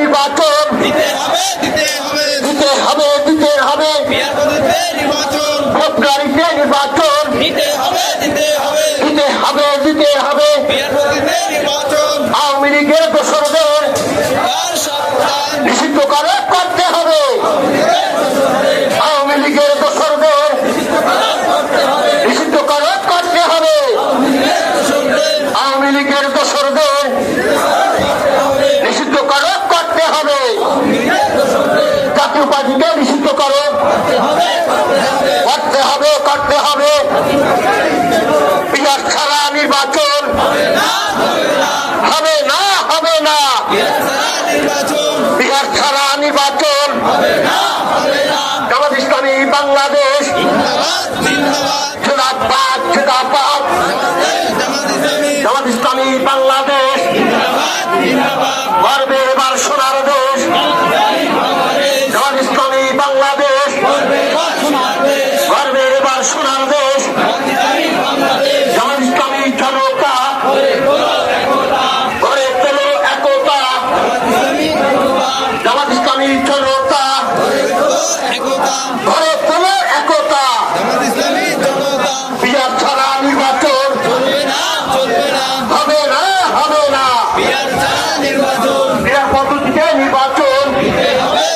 নির্বাচন। দিতে হবে দিতে হবে। দিতে হবে দিতে হবে। বিয়ার পদ্ধতিতে নির্বাচন। ফেব্রুয়ারিতে নির্বাচন। দিতে হবে দিতে হবে। দিতে হবে দিতে হবে। বিয়ার পদ্ধতিতে নির্বাচন। আওয়ামী লীগের দোসরদের আর সাবধান নিষিদ্ধ করে করতে হবে আওয়ামী লীগের দোসরদের নিষিদ্ধ করে করতে হবে আওয়ামী লীগের দোসরদের নিষিদ্ধ করে করতে হবে পার্টিকে নিষিদ্ধ করো। করতে হবে করতে হবে। বিহার ছাড়া নির্বাচন হবে না হবে না। বিহার ছাড়া নির্বাচন জামাত বাংলাদেশ। জামাত ইসলামী জামাত ইসলামী বাংলাদেশ। গর্বে এবার সোনার দেশ।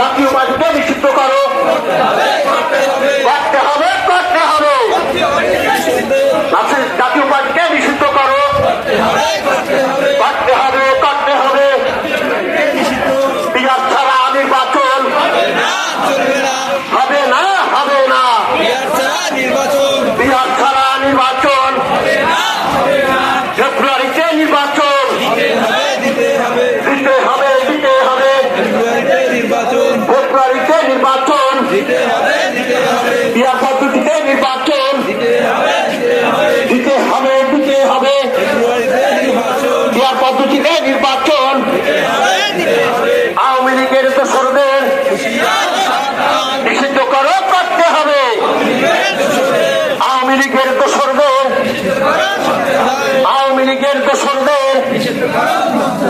জাতীয় পার্টিকে নিষিদ্ধ করো। করতে হবে করতে হবে। জাতীয়- পার্টিকে নিষিদ্ধ করো? করতে হবে করতে হবে। বিহার ছাড়া নির্বাচন। হবে না হবে না। নির্বাচন। বিহার পদ্ধতিতে নির্বাচন। দিতে হবে দিতে হবে। বিহার পদ্ধতিতে নির্বাচন। আওয়ামী লীগের সাবধান নিষিদ্ধ করো করতে হবে। আওয়ামী লীগের দোসরদের আওয়ামী লীগের দোসরদের